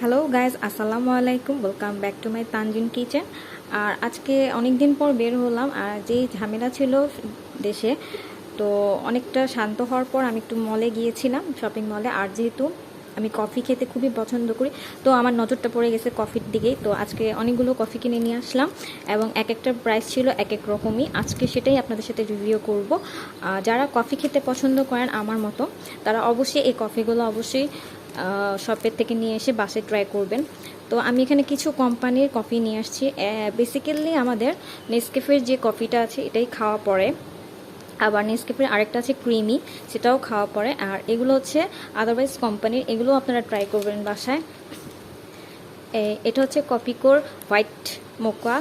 Hello guys আসসালামু আলাইকুম welcome back to my Tanjin kitchen আর আজকে অনেক দিন পর বের হলাম আর যেই ঝামেলা ছিল দেশে, তো অনেকটা শান্ত হওয়ার পর আমি একটু মলে গিয়েছিলাম শপিং মলে আর যেহেতু আমি কফি খেতে খুবই পছন্দ করি, তো আমার নজরটা পড়ে গেছে কফির দিকেই। তো আজকে অনেকগুলো কফি কিনে নিয়ে আসলাম এবং এক একটা প্রাইস ছিল এক এক রকমই। আজকে সেটাই আপনাদের সাথে রিভিউ করব। যারা কফি খেতে পছন্দ করেন আমার মতো, তারা অবশ্যই এই কফিগুলো অবশ্যই শপের থেকে নিয়ে এসে বাসে ট্রাই করবেন। তো আমি এখানে কিছু কোম্পানির কফি নিয়ে আসছি। বেসিক্যালি আমাদের নেসকেফের যে কফিটা আছে, এটাই খাওয়া পড়ে আবার নেসকেফের আরেকটা আছে ক্রিমি সেটাও খাওয়া পড়ে আর এগুলো হচ্ছে আদারওয়াইজ কোম্পানির এগুলো আপনারা ট্রাই করবেন বাসায়। এটা হচ্ছে কপিকোর হোয়াইট মোকা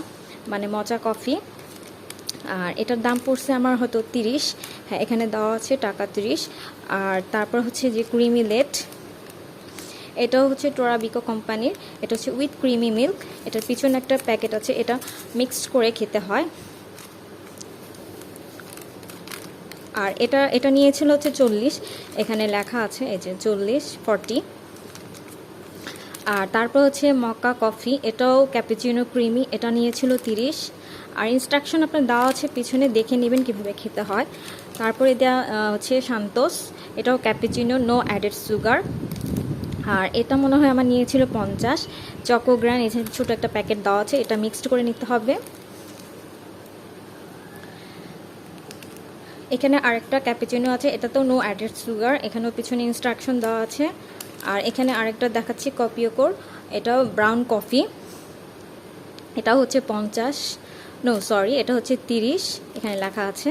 মানে মচা কফি আর এটার দাম পড়ছে আমার হয়তো তিরিশ। হ্যাঁ এখানে দেওয়া আছে টাকা তিরিশ। আর তারপর হচ্ছে যে ক্রিমি লেট এটাও হচ্ছে টোরাবিকো কোম্পানির, এটা হচ্ছে উইথ ক্রিমি মিল্ক, এটার পিছনে একটা প্যাকেট আছে, এটা মিক্সড করে খেতে হয়। আর এটা এটা নিয়েছিল হচ্ছে চল্লিশ, এখানে লেখা আছে এই যে চল্লিশ, ফর্টি। আর তারপর হচ্ছে মক্কা কফি, এটাও ক্যাপিচিনো ক্রিমি, এটা নিয়েছিল তিরিশ। আর ইনস্ট্রাকশন আপনার দেওয়া আছে পিছনে, দেখে নেবেন কীভাবে খেতে হয়। তারপরে দেওয়া হচ্ছে সান্তোস, এটাও ক্যাপিচিনো নো অ্যাডেড সুগার আর এটা মনে হয় আমার নিয়েছিল পঞ্চাশ। চকোগ্রান এখানে ছোটো একটা প্যাকেট দেওয়া আছে, এটা মিক্সড করে নিতে হবে। এখানে আরেকটা ক্যাপিচিনো আছে, এটাতেও নো অ্যাডেড সুগার এখানেও পিছনে ইনস্ট্রাকশন দেওয়া আছে। আর এখানে আরেকটা দেখাচ্ছি কপিওকোর এটাও ব্রাউন কফি এটাও হচ্ছে পঞ্চাশ নো সরি এটা হচ্ছে তিরিশ, এখানে লেখা আছে।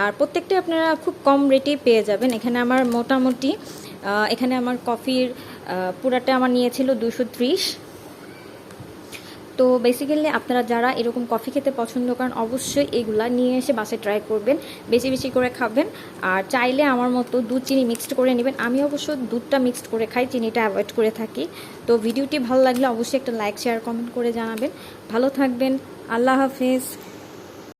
আর প্রত্যেকটা আপনারা খুব কম রেটেই পেয়ে যাবেন। এখানে আমার মোটামুটি এখানে আমার কফির পুরাটা আমার নিয়েছিল দুশো ত্রিশ। তো বেসিক্যালি আপনারা যারা এরকম কফি খেতে পছন্দ করেন, অবশ্যই এগুলা নিয়ে এসে বাসে ট্রাই করবেন। বেশি বেশি করে খাবেন। আর চাইলে আমার মতো দুধ চিনি মিক্সড করে নেবেন। আমি অবশ্য দুধটা মিক্সড করে খাই, চিনিটা অ্যাভয়েড করে থাকি। তো ভিডিওটি ভালো লাগলে অবশ্যই একটা লাইক শেয়ার কমেন্ট করে জানাবেন। ভালো থাকবেন। আল্লাহ হাফেজ।